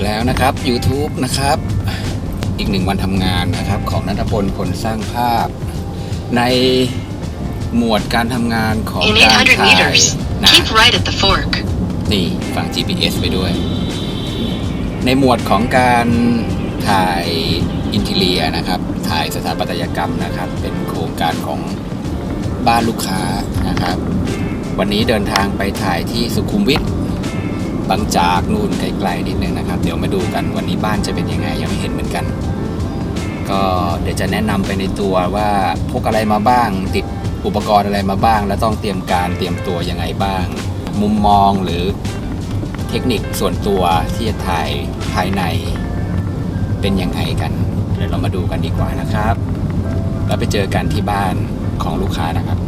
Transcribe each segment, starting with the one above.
ครับเจอกันอีกแล้วนะครับ YouTube นะครับ อีกหนึ่งวันทำงานนะครับ ของนัทพลคนสร้างภาพ ในหมวดการทำงานของ In การ800ถ่าย meters, นะ keep right at the fork. นี่ฟัง GPS ไปด้วย ในหมวดของการถ่ายอินทีเลียนะครับ ถ่ายสถาปัตยกรรมนะครับ เป็นโครงการของบ้านลูกค้านะครับ วันนี้เดินทางไปถ่ายที่สุขุมวิท บางจากนู่นไกลๆนิดนึงนะครับ เดี๋ยวมาดูกันวันนี้บ้านจะเป็นยังไงยังไม่เห็นเหมือนกัน ก็เดี๋ยวจะแนะนำไปในตัวว่าพกอะไรมาบ้าง ติดอุปกรณ์อะไรมาบ้าง แล้วต้องเตรียมการเตรียมตัวยังไงบ้าง มุมมองหรือเทคนิคส่วนตัวที่จะถ่ายภายในเป็นยังไงกันเดี๋ยวเรามาดูกันดีกว่านะครับ แล้วไปเจอกันที่บ้านของลูกค้านะครับ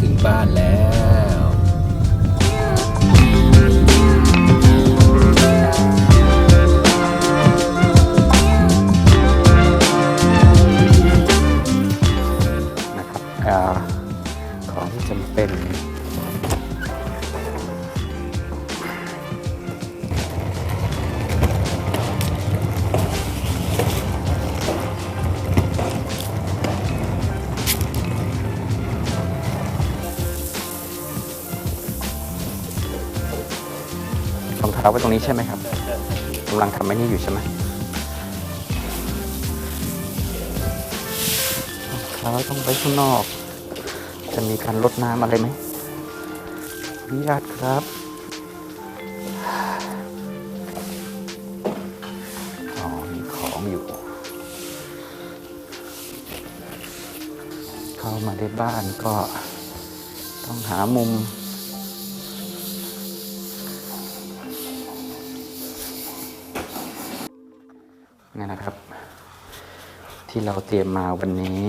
ถึงบ้านแล้ว ไว้ตรงนี้ใช่ไหมครับกำลังทำไอ้นี่อยู่ใช่ไหมรองเท้าต้องไว้ข้างนอก จะมีการลดน้ำอะไรไหมอนุญาตครับอ๋อมีของอยู่ เข้ามาในบ้านก็ต้องหามุม นี่นะครับ ที่เราเตรียมมาวันนี้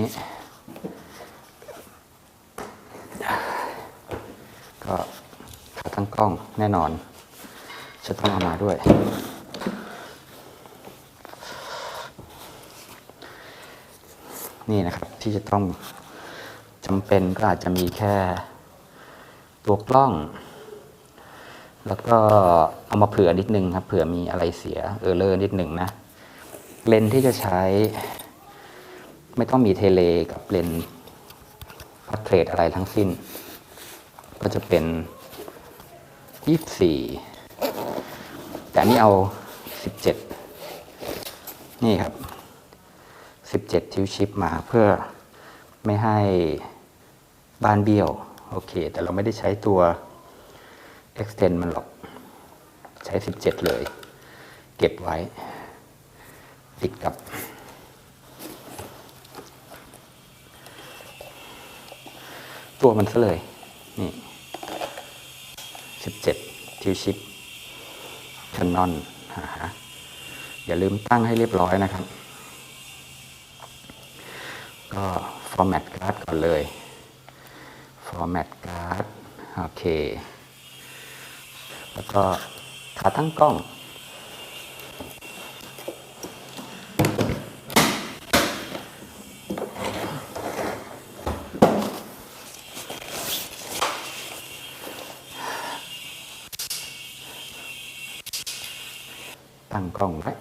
ก็ขาตั้งกล้องแน่นอน จะต้องเอามาด้วย นี่นะครับที่จะต้องจำเป็นก็อาจจะมีแค่ตัวกล้อง แล้วก็เอามาเผื่อนิดนึงครับ เผื่อมีอะไรเสียเออเลอร์นิดหนึ่งนะ เลนที่จะใช้ ไม่ต้องมีเทเลกับเลนพัดเทรดอะไรทั้งสิ้น ก็จะเป็น 24 แต่อันนี้เอา 17 นี่ครับ 17 ทิวชิปมาเพื่อไม่ให้บ้านเบี้ยว โอเค แต่เราไม่ได้ใช้ตัว extend มันหรอก ใช้ 17 เลย เก็บไว้ ติดกับ ตัวมันซะเลย นี่17ทิวชิปแคนนอนอย่าลืมตั้งให้เรียบร้อยนะครับ ก็ format card ก่อนเลย format card โอเค แล้วก็ขาตั้งกล้อง ตั้งก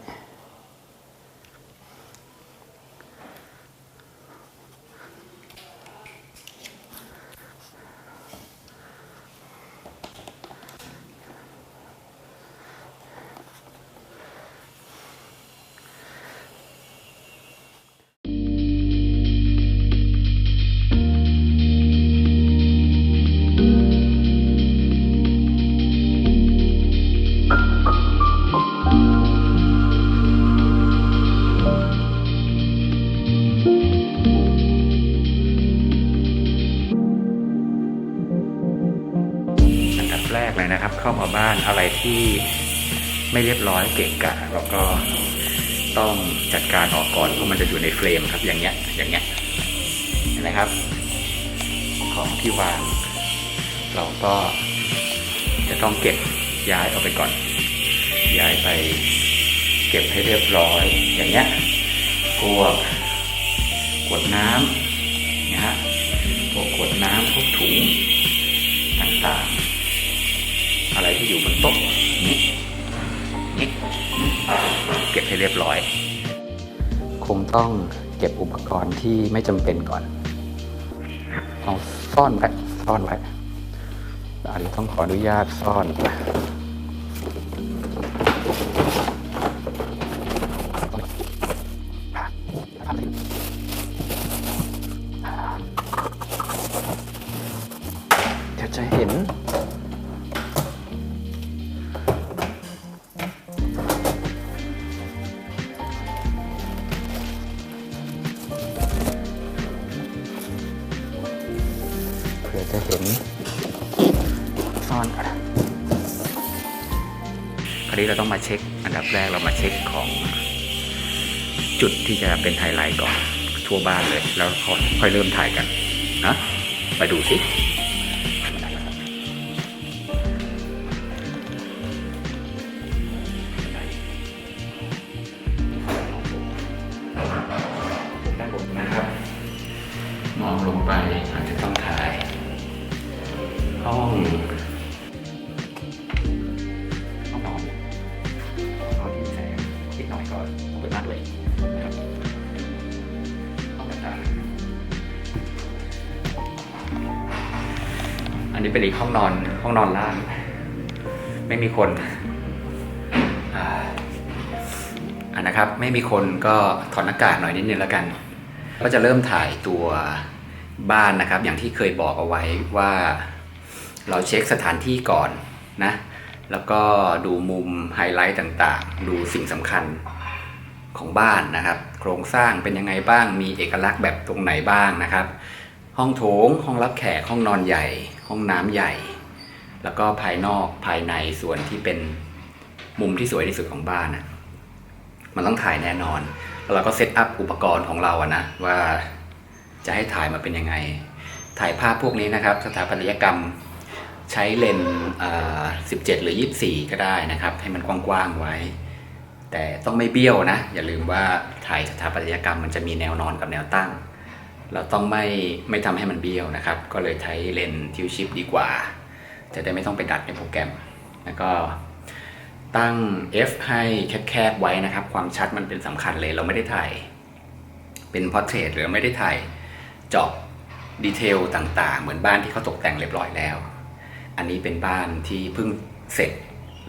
ไม่เรียบร้อยเกะกะแล้วก็ต้องจัดการออกก่อนเพราะมันจะอยู่ในเฟรมครับอย่างเงี้ยอย่างเงี้ยเห็นไหมครับ ของที่วาง เราก็จะต้องเก็บย้ายออกไปก่อน ย้ายไปเก็บให้เรียบร้อยอย่างเงี้ยพวกขวดน้ำนะฮะพวกขวดน้ำพวกถุงต่างๆ อะไรที่อยู่บนโต๊ะ เก็บให้เรียบร้อย คงต้องเก็บอุปกรณ์ที่ไม่จำเป็นก่อน เอาซ่อนไว้ซ่อนไว้อาจจะต้องขออนุญาตซ่อน คราต้องมาเช็ค อันดับแรกเรามาเช็คของจุดที่จะเป็นไฮไลท์ก่อนทั่วบ้านเลย แล้วค่อยเริ่มถ่ายกันนะไปดูสิ นนี้เป็นอีกห้องนอนห้องนอนล่าง ไม่มีคนอันนะครับ ไม่มีคนก็ถอดหน้ากากหน่อยนิดนึงแล้วกัน ก็จะเริ่มถ่ายตัวบ้านนะครับ อย่างที่เคยบอกเอาไว้ว่า เราเช็คสถานที่ก่อนนะ แล้วก็ดูมุมไฮไลท์ต่างๆ ดูสิ่งสำคัญของบ้านนะครับ โครงสร้างเป็นยังไงบ้างมีเอกลักษณ์แบบตรงไหนบ้างนะครับ ห้องโถง ห้องรับแขกห้องนอนใหญ่ ห้องน้ำใหญ่ แล้วก็ภายนอกภายในส่วนที่เป็นมุมที่สวยที่สุดของบ้านนะมันต้องถ่ายแน่นอน แล้วเราก็เซตอัพอุปกรณ์ของเราอะนะว่าจะให้ถ่ายมาเป็นยังไง ถ่ายภาพพวกนี้นะครับ สถาปัตยกรรมใช้เลนส์17 หรือ 24 ก็ได้นะครับ ให้มันกว้างๆไว้ แต่ต้องไม่เบี้ยวนะ อย่าลืมว่าถ่ายสถาปัตยกรรมมันจะมีแนวนอนกับแนวตั้ง เราต้องไม่ไม่ทำให้มันเบี้ยวนะครับ ก็เลยใช้เลนส์ทิวชิปดีกว่า จะได้ไม่ต้องไปดัดในโปรแกรม แล้วก็ตั้ง F ให้แคบๆไว้นะครับ ความชัดมันเป็นสำคัญเลยเราไม่ได้ถ่าย เป็นพอร์เทรตหรือไม่ได้ถ่ายเจาะดีเทลต่างๆ เหมือนบ้านที่เขาตกแต่งเรียบร้อยแล้ว อันนี้เป็นบ้านที่เพิ่งเสร็จ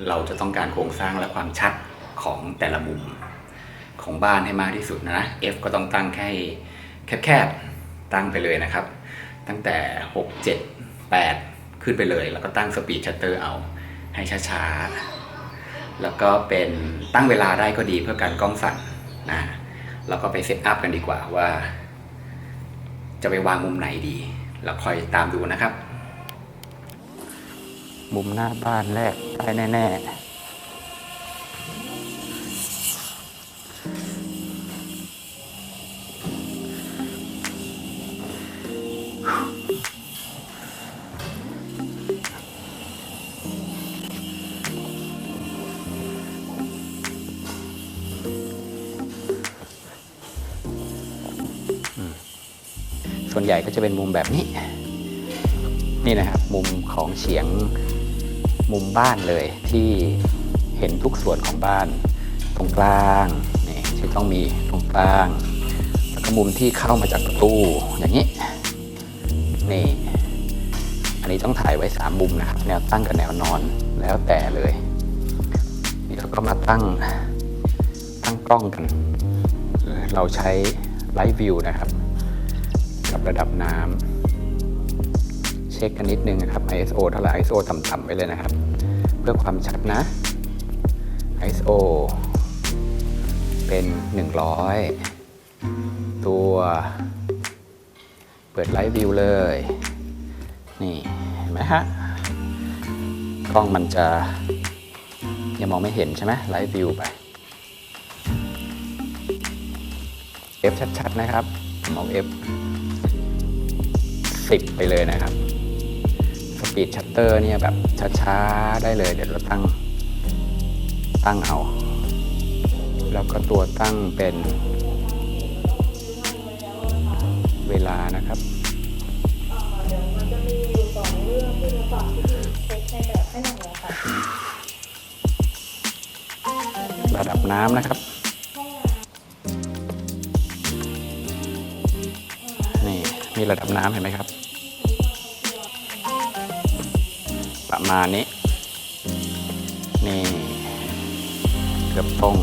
เราจะต้องการโครงสร้างและความชัดของแต่ละมุมของบ้านให้มากที่สุดนะ F ก็ต้องตั้งแค่แคบๆ ตั้งไปเลยนะครับ ตั้งแต่ 6 7 8 ขึ้นไปเลย แล้วก็ตั้งสปีดชัตเตอร์เอาให้ช้าๆ แล้วก็เป็นตั้งเวลาได้ก็ดีเพื่อการกล้องสั่นนะเราก็ไปเซตอัพกันดีกว่าว่า จะไปวางมุมไหนดี แล้วคอยตามดูนะครับ มุมหน้าบ้านแรกได้แน่ ๆ จะเป็นมุมแบบนี้ นี่นะครับมุมของเฉียงมุมบ้านเลยที่เห็นทุกส่วนของบ้าน ตรงกลางนี่ที่ต้องมีตรงกลาง แล้วก็มุมที่เข้ามาจากประตูอย่างนี้นี่อันนี้ต้องถ่ายไว้สามมุมนะครับ แนวตั้งกับแนวนอนแล้วแต่เลยนี่เราก็มาตั้งตั้งกล้องกัน เราใช้ไลท์วิวนะครับ กับระดับน้ำเช็คกันนิดนึงนะครับ ISO เท่าไหร่ ISO ต่ำๆไว้เลยนะครับ เพื่อความชัดนะ ISO เป็น 100 ตัว เปิดไลฟ์วิวเลย นี่เห็นไหมฮะกล้องมันจะยังมองไม่เห็นใช่ไหมไลฟ์วิวไป F ชัด ๆ นะครับมอง F 10 ไปเลยนะครับ สปีดชัตเตอร์เนี่ยแบบช้าๆ ได้เลย เดี๋ยวเราตั้ง ตั้งเอา แล้วก็ตัวตั้งเป็นเวลานะครับระดับน้ำนะครับ มีระดับน้ำเห็นไหมครับ ประมาณนี้ นี่เกือบตรง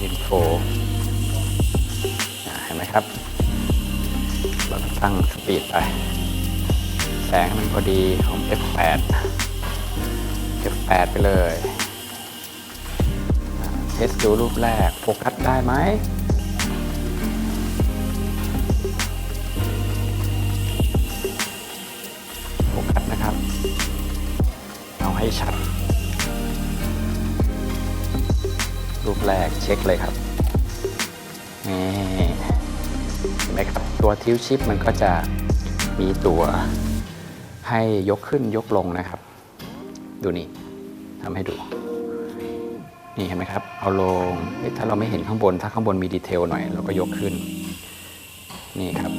อินโฟเห็นไหมครับ เราตั้งสปีดไป แสงมันพอดีของ F8 F8 ไปเลย เทสดูรูปแรก โฟกัสได้ไหม ให้ชัด รูปแรกเช็คเลยครับ นี่เห็นไหมครับ ตัวทิวชิปมันก็จะมีตัวให้ยกขึ้นยกลงนะครับ ดูนี่ทำให้ดู นี่เห็นไหมครับ เอาลง ถ้าเราไม่เห็นข้างบน ถ้าข้างบนมีดีเทลหน่อย เราก็ยกขึ้น นี่ครับ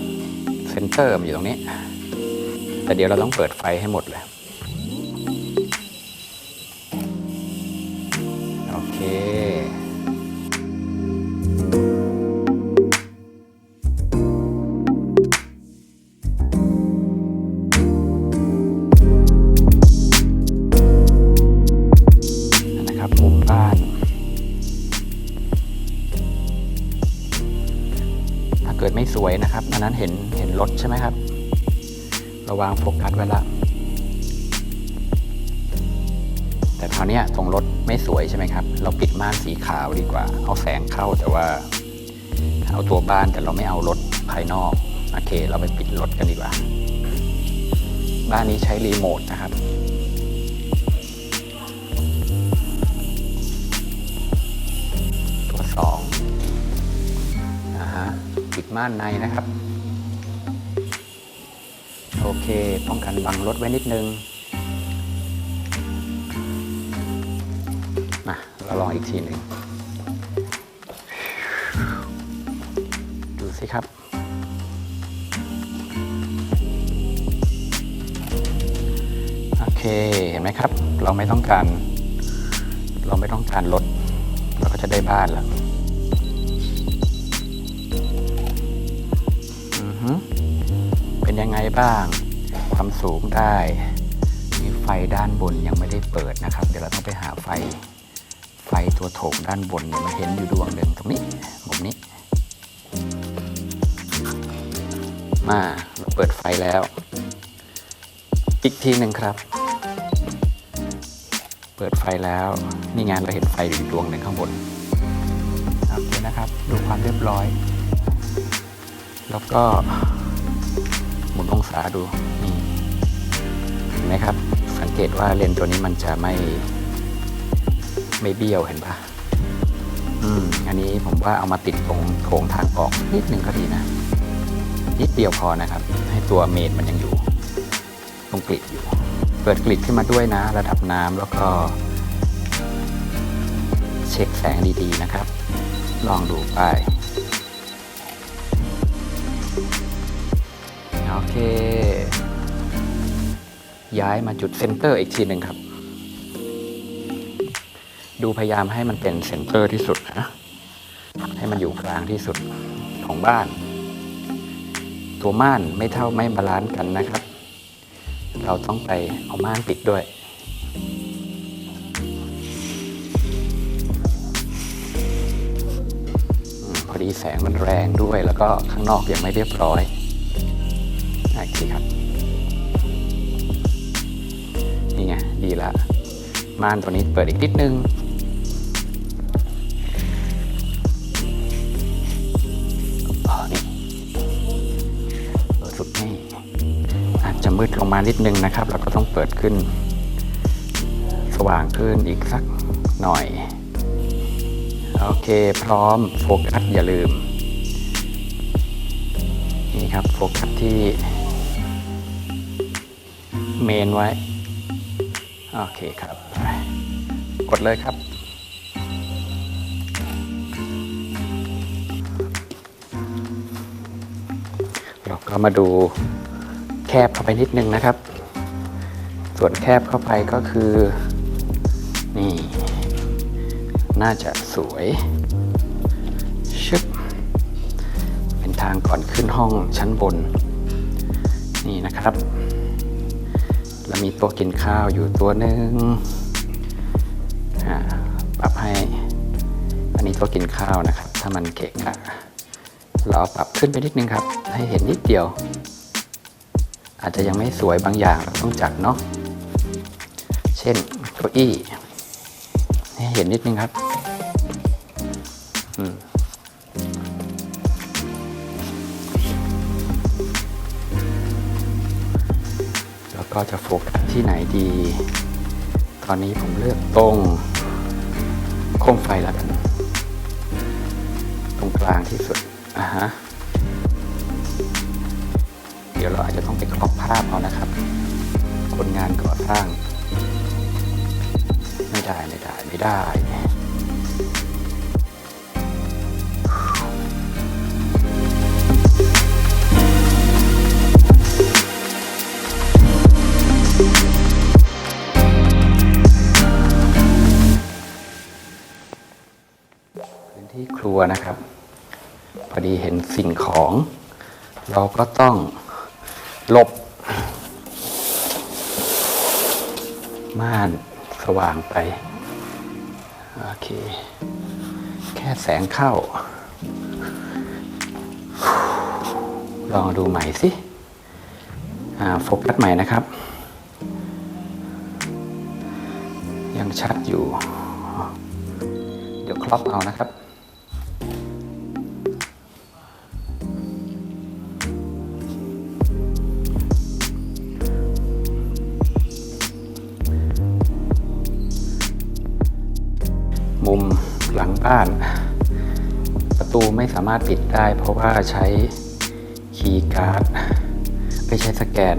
เซนเตอร์มันอยู่ตรงนี้ แต่เดี๋ยวเราต้องเปิดไฟให้หมดเลย วยนะครับ อันนั้นเห็นเห็นรถใช่ไหมครับราวางโฟกัสไว้ละแต่คราวนี้ตรงรถไม่สวยใช่ไหมครับ เราปิดม่านสีขาวดีกว่า เอาแสงเข้าแต่ว่าเอาตัวบ้านแต่เราไม่เอารถภายนอก โอเค เราไปปิดรถกันดีกว่า บ้านนี้ใช้รีโมทนะครับ ม่านในนะครับ โอเค ป้องกันบังรถไว้นิดนึงมาเราลองอีกทีหนึ่งดูสิครับโอเคเห็นไหมครับ เราไม่ต้องการ เราไม่ต้องการรถเราก็จะได้บ้านแล้ว ยังไงบ้าง ความสูงได้มีไฟด้านบนยังไม่ได้เปิดนะครับ เดี๋ยวเราต้องไปหาไฟ ไฟตัวโถงด้านบนเนี่ยมันเห็นอยู่ดวงหนึ่งตรงนี้มุมนี้ มาเราเปิดไฟแล้ว อีกทีหนึ่งครับ เปิดไฟแล้ว นี่งานเราเห็นไฟอยู่ดวงหนึ่งข้างบนโอเคนะครับ ดูความเรียบร้อย แล้วก็ มุนองศาดูนี่เห็นไหมครับ สังเกตว่าเลนส์ตัวนี้มันจะไม่ไม่เบี้ยวเห็นปะอืมอันนี้ผมว่าเอามาติดตรงโถงทางออกนิดหนึ่งก็ดีนะ นิดเดียวพอนะครับ ให้ตัวเมนมันยังอยู่ ตรงกริดอยู่ เปิดกริดขึ้นมาด้วยนะ ระดับน้ำแล้วก็ เช็คแสงดีๆนะครับ ลองดูไป เค ย้ายมาจุดเซนเตอร์อีกทีหนึ่งครับ ดูพยายามให้มันเป็นเซนเตอร์ที่สุดนะ ให้มันอยู่กลางที่สุดของบ้าน ตัวม่านไม่เท่าไม่บาลานซ์กันนะครับ เราต้องไปเอาม่านปิดด้วยพอดีแสงมันแรงด้วยแล้วก็ข้างนอกยังไม่เรียบร้อย โอเคครับ นี่ไง ดีละม่านตัวนี้เปิดอีกนิดนึงอ๋อนี่เปิดสุดนี่อาจจะมืดลงมานิดนึงนะครับ เราก็ต้องเปิดขึ้น สว่างขึ้นอีกสักหน่อย โอเค พร้อมโฟกัสอย่าลืม นี่ครับ โฟกัสที่ เมนไว้ โอเคครับไปกดเลยครับ เราก็มาดูแคบเข้าไปนิดนึงนะครับ ส่วนแคบเข้าไปก็คือ นี่ น่าจะสวย ชึบ เป็นทางก่อนขึ้นห้องชั้นบน นี่นะครับแล้ว มีโต๊ะกินข้าวอยู่ตัวหนึ่งอ่าปรับให้ อันนี้โต๊ะกินข้าวนะครับ ถ้ามันเกะกะเราปรับขึ้นไปนิดนึงครับ ให้เห็นนิดเดียว อาจจะยังไม่สวยบางอย่างเราต้องจัดเนาะ เช่นเก้าอี้ ให้เห็นนิดนึงครับ อืม ก็จะโฟกัสที่ไหนดี ตอนนี้ผมเลือกตรงโคมไฟแล้วกัน ตรงกลางที่สุดอะฮะเดี๋ยวเราอาจจะต้องไปครอบภาพเอานะครับ คนงานก่อสร้าง ไม่ได้ไม่ได้ไม่ได้ วนะครับ พอดีเห็นสิ่งของ เราก็ต้องหลบ ม่านสว่างไป โอเค แค่แสงเข้า ลองดูใหม่สิโฟกัสใหม่นะครับ ยังชัดอยู่ เดี๋ยวครอปเอานะครับ ไม่สามารถปิดได้ เพราะว่าใช้คีย์การ์ดไม่ใช้สแกน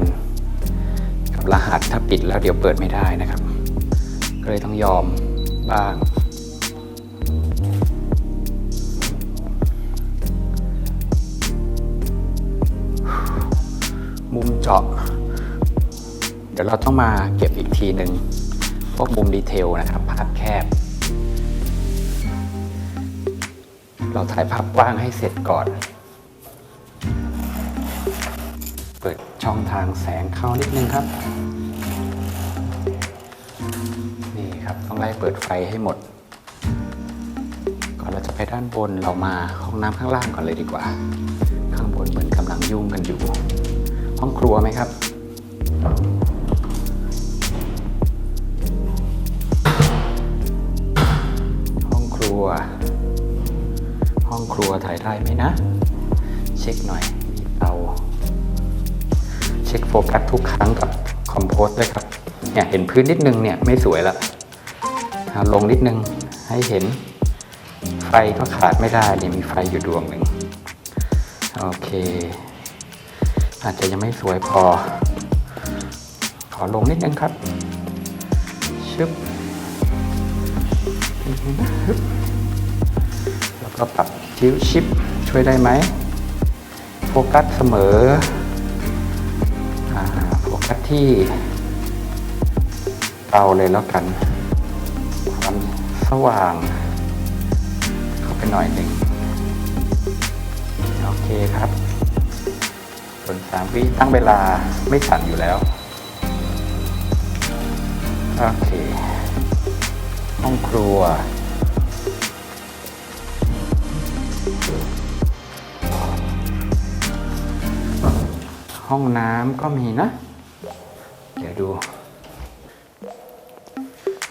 กับรหัสถ้าปิดแล้วเดี๋ยวเปิดไม่ได้นะครับ ก็เลยต้องยอมบ้างมุมเจาะ เดี๋ยวเราต้องมาเก็บอีกทีหนึ่งพวกมุมดีเทลนะครับ ภาพแคบ เราถ่ายภาพกว้างให้เสร็จก่อน เปิดช่องทางแสงเข้านิดนึงครับ นี่ครับต้องไล่เปิดไฟให้หมด ก่อนเราจะไปด้านบนเรามาห้องน้ำข้างล่างก่อนเลยดีกว่า ข้างบนเหมือนกำลังยุ่งกันอยู่ ห้องครัวไหมครับ รัวถ่ายได้ไหมนะ เช็คหน่อยมีเตาเช็คโฟกัสทุกครั้งกับคอมโพสด้วยครับเนี่ยเห็นพื้นนิดนึงเนี่ยไม่สวยละลงนิดนึงให้เห็นไฟก็ขาดไม่ได้เนี่ยมีไฟอยู่ดวงหนึ่งโอเค อาจจะยังไม่สวยพอ ขอลงนิดนึงครับฮึบแล้วก็ปรับ ชิวชิปช่วยได้ไหมโฟกัสเสมอโฟกัสที่เตาเลยแล้วกันความสว่าง เข้าไปหน่อยหนึ่งโอเคครับส่วนสามวิตั้งเวลาไม่สั่นอยู่แล้ว โอเค ห้องครัว ห้องน้ำก็มีนะ เดี๋ยวดู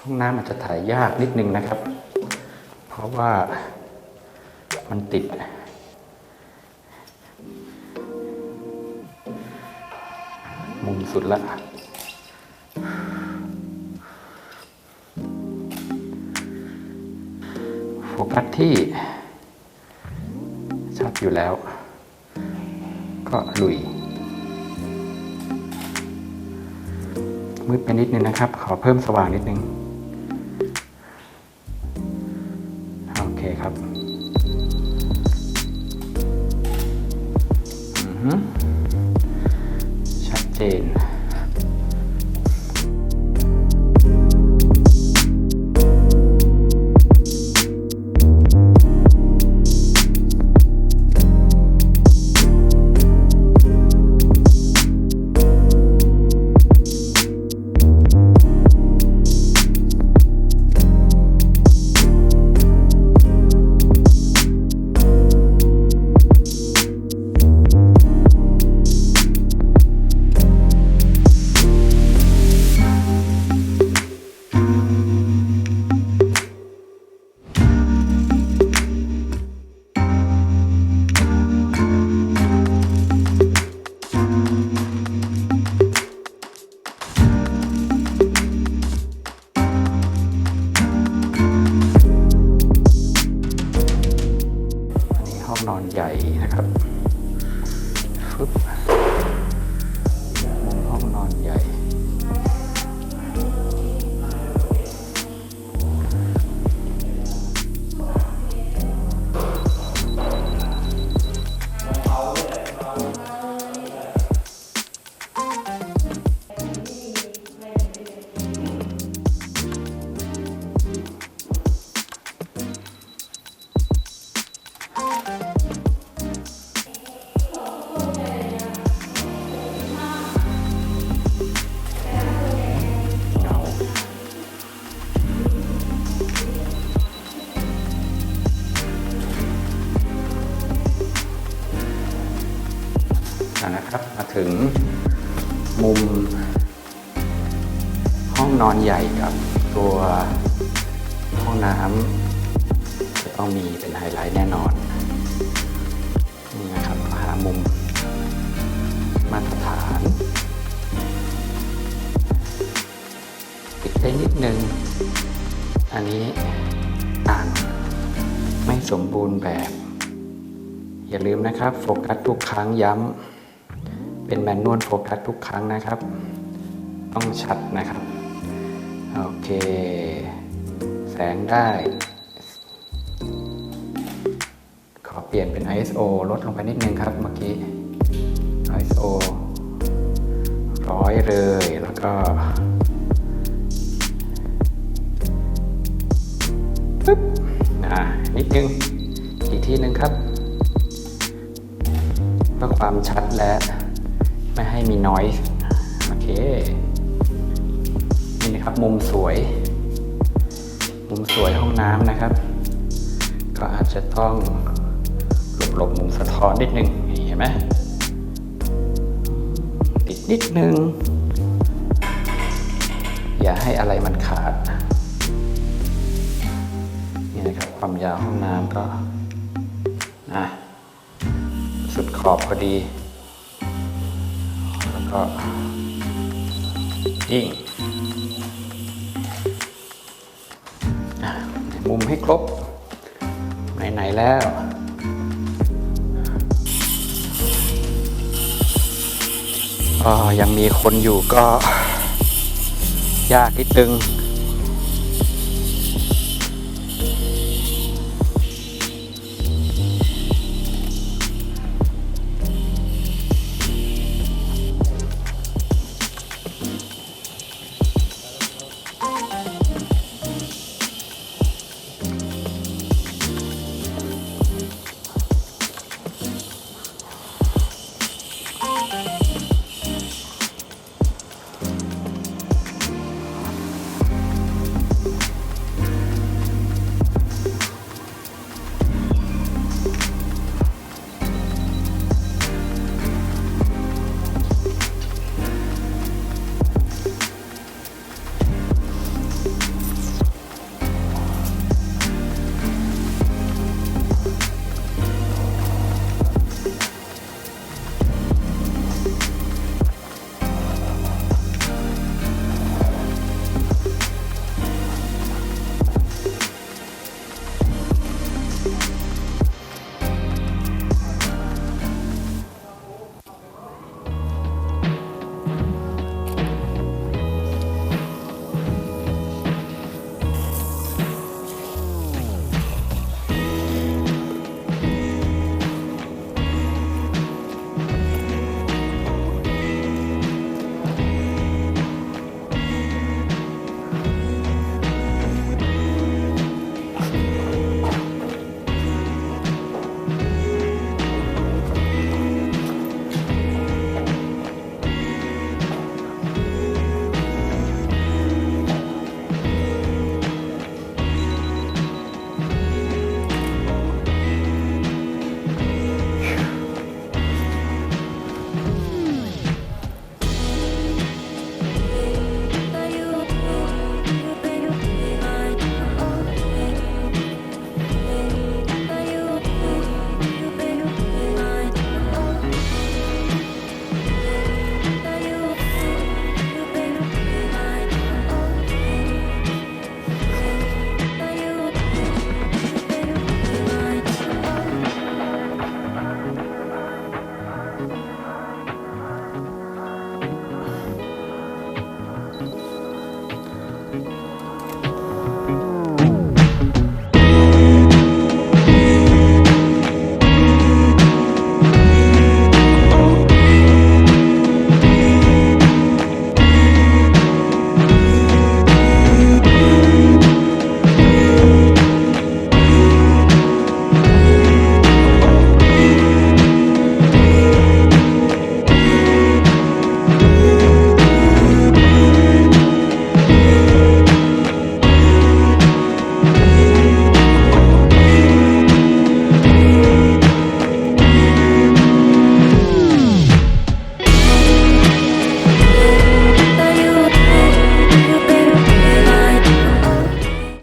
ห้องน้ำอาจจะถ่ายยากนิดนึงนะครับ เพราะว่ามันติด มุมสุดละโฟกัสที่ชัดอยู่แล้ว ก็ลุย มืดไปนิดนึงนะครับ ขอเพิ่มสว่างนิดนึง นะครับ มาถึงมุม ห้องนอนใหญ่กับตัวห้องน้ำจะต้องมีเป็นไฮไลท์แน่นอน นี่นะครับหามุมมาตรฐานปิดได้นิดนึง อันนี้อ่านไม่สมบูรณ์แบบ อย่าลืมนะครับ โฟกัสทุกครั้งย้ำ เป็นแมนนวลโฟกัสทุกครั้งนะครับ ต้องชัดนะครับ โอเค แสงได้ ขอเปลี่ยนเป็น ISO ลดลงไปนิดนึงครับเมื่อกี้ ISO ร้อยเลยแล้วก็ปึ๊บอ่านิดนึง อีกทีหนึ่งครับเพื่อความชัดและ ไม่ให้มี noise โอเค นี่นะครับมุมสวย มุมสวยห้องน้ำนะครับ ก็อาจจะต้องหลบหลบมุมสะท้อนนิดนึงเห็นไหมติดนิดนึง อย่าให้อะไรมันขาด นี่นะครับความยาวห้องน้ำก็อะสุดขอบพอดี ก็ยิ่งอะมุมให้ครบ ไหน ๆ แล้วก็ยังมีคนอยู่ก็ยากนิดนึง